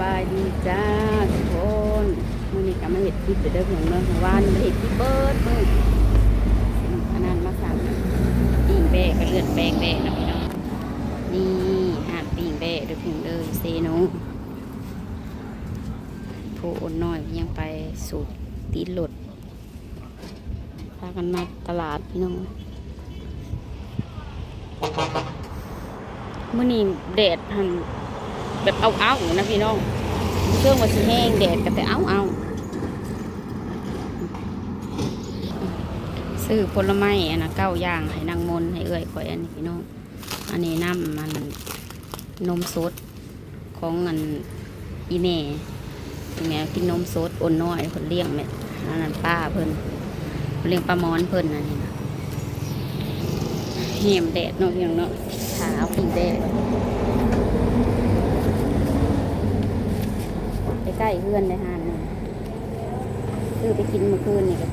บายดีจ้าทุกคนมื่อนี้ก็มาเห็ดคลิปเด้อเพียงเมื่อวานมาเห็ดคลิปเบิดมือขนาดมาสั่งปิ่งแบะก็เลือดแบกแบะนะพี่น้องนี่หาดปิ่งแบะเด้อพียงเด้อเซโนโพอ่อนน้อยยังไปสูบตีหลดพากันมาตลาดพี่น้องมื่อนี้แดดหัน แบบเอาเอาๆนะพี่น้องเครื่องว่าสิแห้งแดดก็แต่เอาเอาซื้อผลไม้อันนะเก้าอย่างให้นางมนให้เอื้อยข่อยอันนี้พี่น้อง อันนี้น้ำมันนมสดของอันอีแม่อีแม่กินนมสดอ่อนน้อยเพิ่นเลี้ยงแม่อันนั้นป้าเพิ่นเพิ่นเลี้ยงปลาหมอนเพิ่นอันนี้นะแหมแดดเนาะพี่น้องเนาะขาวปีแดด ไป ใกล้เพื่อนในหานนี่ซื้อไปกินเมื่อคืนนี่ก็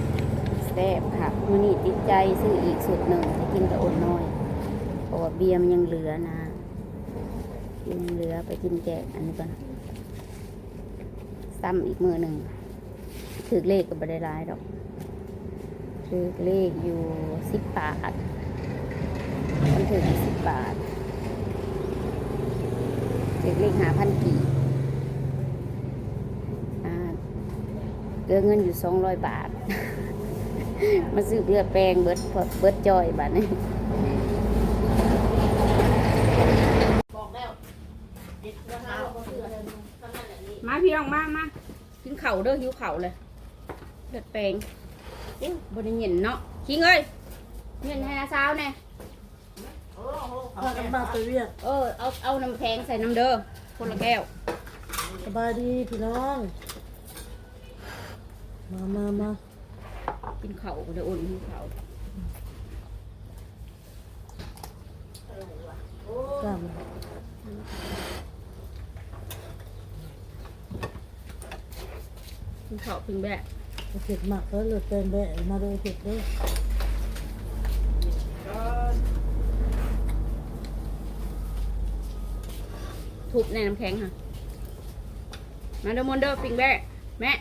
แซ่บค่ะมื่อนี้ติดใจซื้ออีกสุดหนึ่งไปกินกับอดน้อยเพราะว่าเบียร์มันยังเหลือนะยังเหลือไปกินแจกอันนี้ก่อนซ้ำอีกมือหนึ่งถือเลขก็ไม่ได้ร้ายดอกถือเลขอยู่สิบบาทมันถือสิบบาทถือเลขหาพันกี่ อ่า เหลือเงินอยู่สองร้อยบาท มาซื้อเพื่อแปลงเบิดพอเบิดจอยบาทนี่มาพี่น้องมามากินเข่าวเด้อหิวเข่าวเลยเลือดแปลงอู้บริเห็นเนาะคิงเอ้ยเงินให้นาสาวแน่พากันมาไปเวียดเออเอาเอาน้ำแข็งใส่น้ำเด้อคนละแก้วสบายดีพี่น้อง มามามากินเข่าวก็ได้อุ่นหิวเข่าวกล้ามกินเข่าวเพิ่งแบะเผ็ดมากแล้วเลยเป็นแบะมาดูเผ็ดด้วยทุบในน้ำแข็งค่ะ มาเดอมอนเดอร์ปิงแบะแม่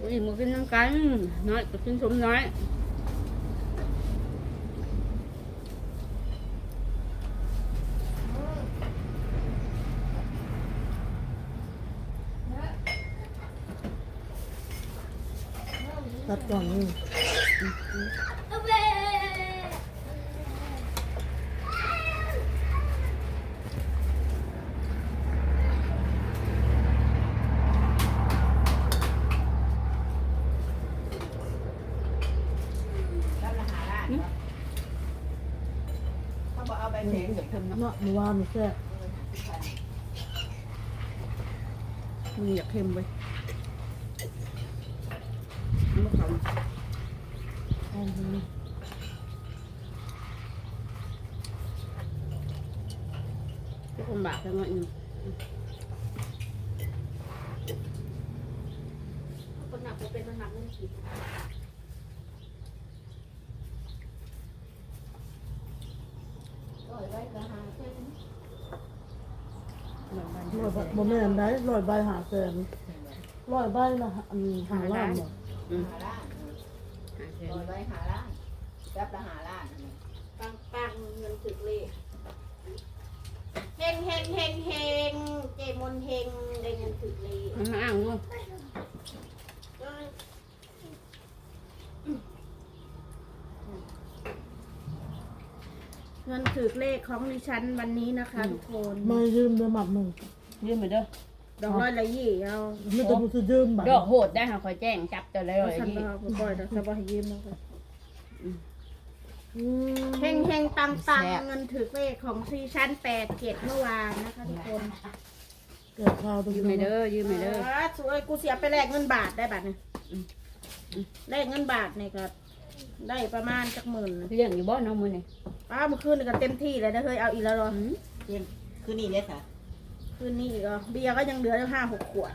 อุ้ยหมูกินน้ำกันน้อยก็กินสมน้อยตัดก่อนนี่ เขาบอกเอาใบแดงกับ เพิ่มน้ำเนาะเมื่อวานนี่แซ่บมึงอยากเค็มไปมันบ่เขาเอาไปนี่ทุกคนบาปจังหน่อยหนึงคนหนักเป็นคนหนักเรื่องกิ ร้อยใบบ่แม่นได้ร้อยใบหาแสนร้อยใบนะอันหาล้านบ่อืมหาล้านหาแสนปล่อยไว้หาล้านจับละหาล้านอันนี้ปังปังเงินถึกเลยเฮงเฮงเฮงเฮงเจมนเฮงได้เงินถึกเลยมันมาอ้างด้วย เงินถึกเลขของดิฉันวันนี้นะคะทุกคนไม่ยืมเดือนหมัดหนึ่งยืมไปเด้อดอกร้อยละยี่เอาไม่ต้องไปยืมบัตรดอกโหดได้ค่ะคอยแจ้งจับเจะเลยเอาว่าฉันยี่เอาไปปล่อยแล้วจะบอกให้ยืมนะคะอืมเฮงเฮงปังปังเงินถึกเลขของดิฉันแปดเจ็ดเมื่อวานนะคะทุกคนแก่ข้าวตรงยืมนี้ไปเด้อยืมไปเด้อเออสวยกูเสียไปแลกเงินบาทได้บาทเนี่ยแลกเงินบาทเนี่ยก็ได้ประมาณจักหมื่นเรื่องอยู่บ่น้องมือนี่ ป้าเมื่อคืนนี่ก็เต็มที่เลยนะเฮ้ยเอาอีกแล้วหรอเย็นคืนนี้เนี่ยค่ะคืนนี้อีกอะเบียร์ก็ยังเหลืออยู่ห้าหกขวด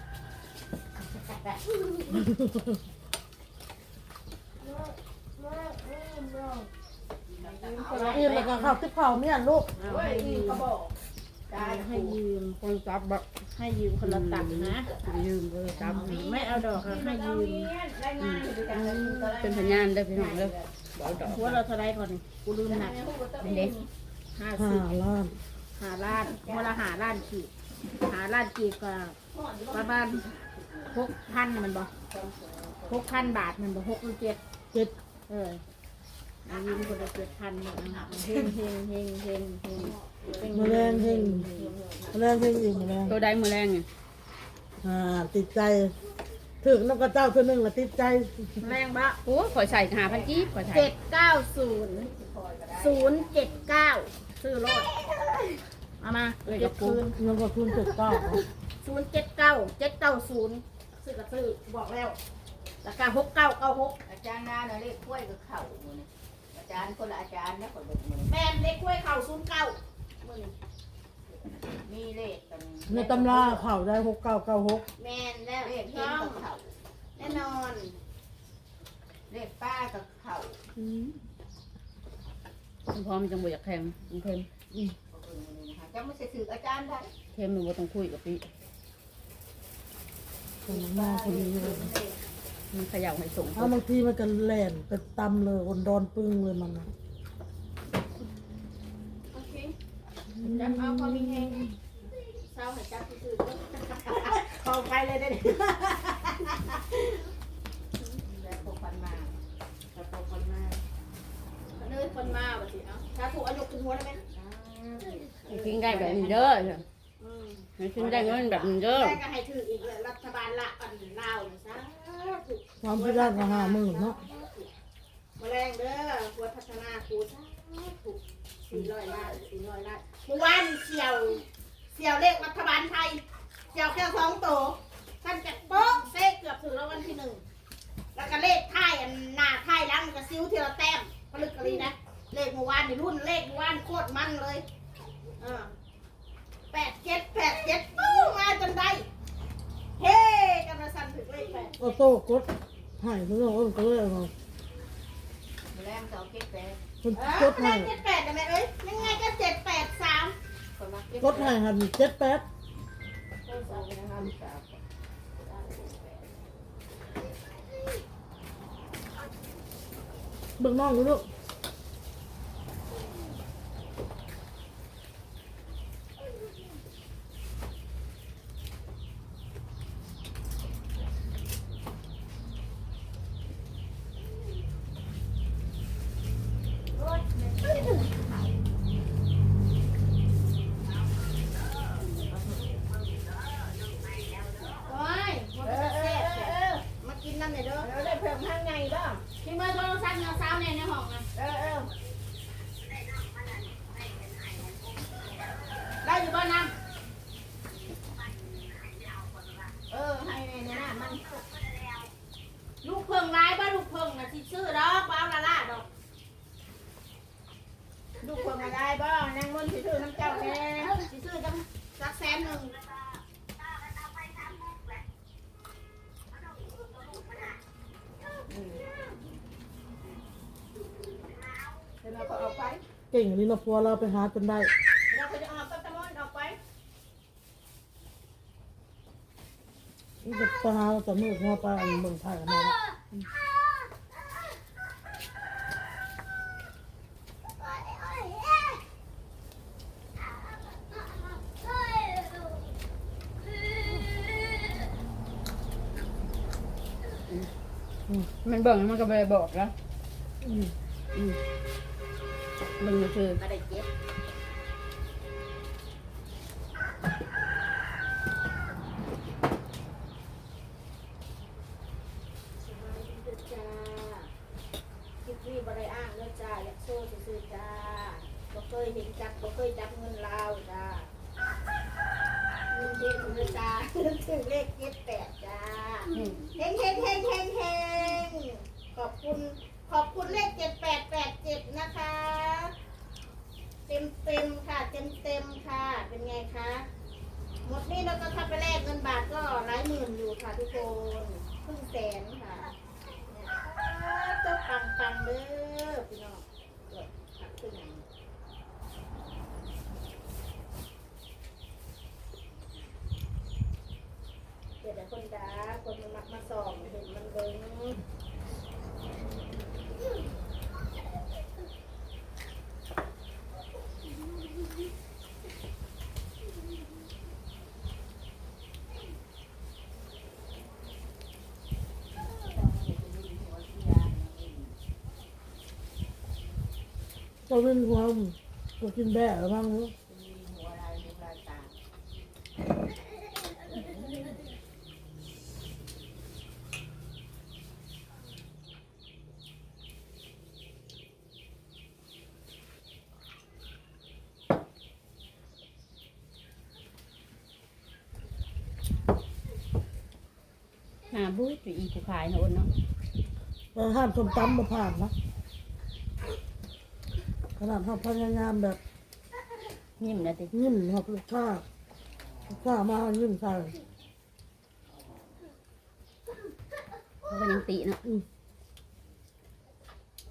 ยืมแล้วก็เขาวคิดเผาเมียลูกให้ยืมกระบอกให้ยืมคนจับแบบให้ยืมคนละตังนะยืมคละตังไม่เอาดอกค่ะให้ยืมเป็นสัาณได้พี่น้องเลย บ่เอาดอกหัวเราเท่าไรก่อนกูลืมหนักเป็นเด็กห้าห้าสิบล้านหาล้านหัวละหาล้านขีดหาล้านขีดก็ประมาณหกพันมันบ่หกพันบาทมันบ่หกหรือเจ็ดเจ็ดเอออายืมคนละเจ็ดพันเนี่ยนะเฮงเฮงเฮงเฮงเฮงเฮงแมลงเพ่งแมลงเพ่งอีกแมลงตัวใดมื้อแรงเนี่ยอ่าติดใจ ถึงน้ำกระเจ้าตัวหนึ่งละติดใจแรงบะโอ้ข่อยใส่5,000กีบข่อยใส่เจ็ดเก้าศูนย์ศูนย์เจ็ดเก้าซื้อรถเอามาเก็บคืนเงินก็คืนเจ็ดเก้าศูนย์เจ็ดเก้าเจ็ดเก้าศูนย์ซื้อก็ซื้อบอกแล้วราคาหกเก้าเก้าหกอาจารย์นาเนาะเลขกล้วยกับเข่ามือนี่อาจารย์คนละอาจารย์นะคนละมือแม่นเล็กกล้วยเข่าศูนย์เก้า มือนี้มีเลขกันในตำราข่าวได้หกเก้าเก้าหกแม่นแล้วเลขเห็ช่นองกับเข่าแน่นอน เลขป้ากับเข่าพร้อมจังบ่อยากแข่งมันเค็มจะไม่ใช่ถืออาจารย์ได้เค็มหนูบ่ต้องคุยกับพี่คนหน้าคนนี้เลยมันเขย่าให้ส่งเอาบางทีมันกันแหลนไปตำเลยคนดอนปึ้งเลยมันนะ โอเค จับเอาพอมีแหงเศร้าให้จับซื้อๆเข้าไปเลยได้ดิแล้วพวกพันมาขอบคุณมากเนื้อคนมาบ่สิเนาะถ้าถูกอายุขึ้นหัวได้ไหมให้กินได้แบบนี้เด้ออืมให้กินได้เงินแบบนี้เด้อได้ก็ให้ถืออีกเลยรัฐบาลละอันลาวนี่ซะถูกความพิการก็ห้าหมื่นเนาะแมลงเด้อหัวพัฒนาครูซะถูกสี่ร้อยล้านสี่ร้อยล้าน เมื่อวานเสี่ยวเสี่ยวเลขรัฐบาลไทยเสี่ยวแค่สองโตวท่านจะโป๊ะเซ่เกือบถึงรางวัลที่หนึ่งแล้วก็เลขท้ายอันหน้าท้ายหลังก็ซิ้วทีละแต้มผลึกกะลีนะเลขเมื่อวานนี่รุ่นเลขเมื่อวานโคตรมันเลยเออแปดเจ็ดแปดเจ็ดปู้มาจนได้เฮ้กำลังสั่นถึงเลขแปดออโตกดให้เพื่อนก็ก็เลยเอา แรงเขาเก็บแปด คนเอกอดเลให้ขเจ็ดแปดได้ไหมเอ้ยยังไงก็เจ็ดแปดสามคนมาเก็บกดให้หันเจ็ดแปดเบิ่งน้องดูลูก โอ้ยมันก็จะแซ่บแซ่บมากินน้ำหน่อยเด้อ แล้วได้เพิ่มข้างในบ้าง พี่เบอร์โทรศัพท์เงาสาวในในห้องนะ เออเออ ได้อยู่บ้านน้ เออให้ในนี้นะมันำลูกเพิ่งร้ายบ้าน ลูกเพิ่งนะที่ซื้อดอกบ้าละล่าดอกลูกคนมาได้บ้างนางมนต์ถือน้ำเจ้าแน่ที่ซื้อจังสักแสนหนึ่งเดี๋ยวเราก็เอาไปเก่งอันนี้เราะพัวเราไปหาจนได้เราก็จะเอาปัตตมอนออกไปนี่จะไปหาแต่มือหัวไปอันเมืองไทยกันมาแล้ว เบิ่งมันก็บ่ไปบอกนะอืมเบิ่งมันคือมาได้เจ็บ แล้วก็ถ้าไปแลกเงินบาทก็หลายหมื่นอยู่ค่ะทุกคนครึ่งแสนค่ะจะปังปังเด้อพี่น้องเกิดขับขึ้นไหนเดี๋ยวคนด่าคนมันมักมาส่องเห็นมันเบิ้ง ตัวเป็นหัวตัวกินแบ่แล้วบ้างรู้หัวลายลูกลายตาหาบู๊อยู่อีกูขายนะอ้นเนาะแต่ห้ามส้มตำมาผ่านนะข นาดเขาพยายามแบบนิ่มนะตินิ่มครับลูกค้าลูกค้ามานิ่มใส่เขาก็ยังติเนาะอืม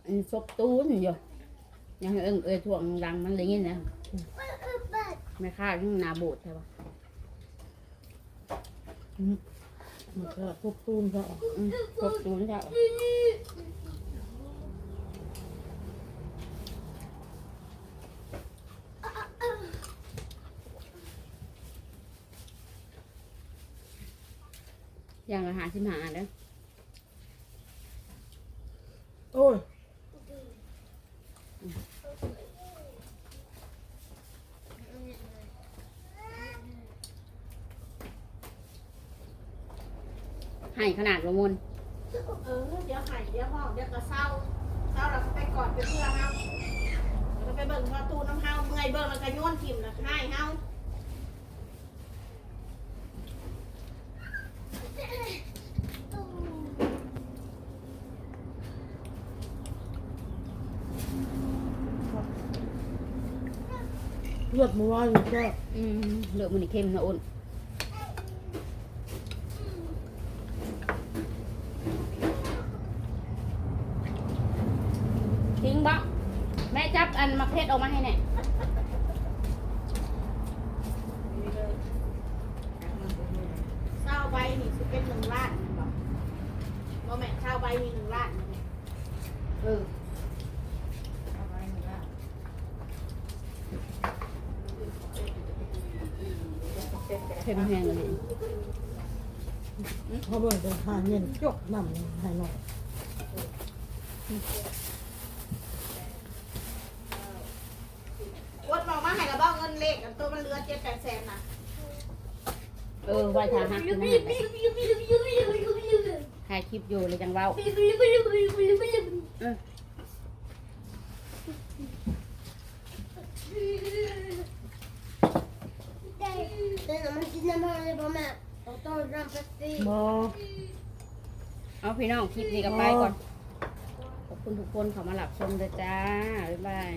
อันซบตูนอยู่ยังเอิงเอยถ่วงรังมันเลยงี้นะแม่ค้ายังหนาโบดใช่ปะมันก็ควบตูนเขาอืมซบตูนใช่ปะ อย่างอาหารสิมาเด้อโอ้ยให้ขนาดละมุนเออเดี๋ยวหายเดี๋ยวห้องเดี๋ยวก็เศร้าเศร้าเราก็ไปกอดไปเพื่อเฮาแล้วก็ไปเบิ่งประตูน้ำเฮาเมื่อยเบิ่งแล้วก็โยนทิ่มแล้วให้เฮา เลือดมาว่าอยู่ก็อืมเหลือมันอีกเข้มนะอ้นทิ้งบ้างแม่จับอันมะเขือออกมาให้แน่เศร้าใบนี่สิเป็นหนึ่งล้านบอกบ่แม่นเศร้าใบมีหนึ่งล้านนี่เออ เอาไว้นี่ละ เข้มแห้งเลยเขาเบิ่งเป็นหาเงินจกนำให้หน่อยวดบอกมาให้กระบอกเงินเลขกันตัวมันเหลือเจ็ดแปดแสนนะเออไว้ทางหักนะถ่ายคลิปอยู่เลยจังเว้า เออบอเอาพี่น้องคลิปนี้กันไปก่อน ขอบคุณทุกคนเขามาหลับชมเลยจ้า บ๊ายบาย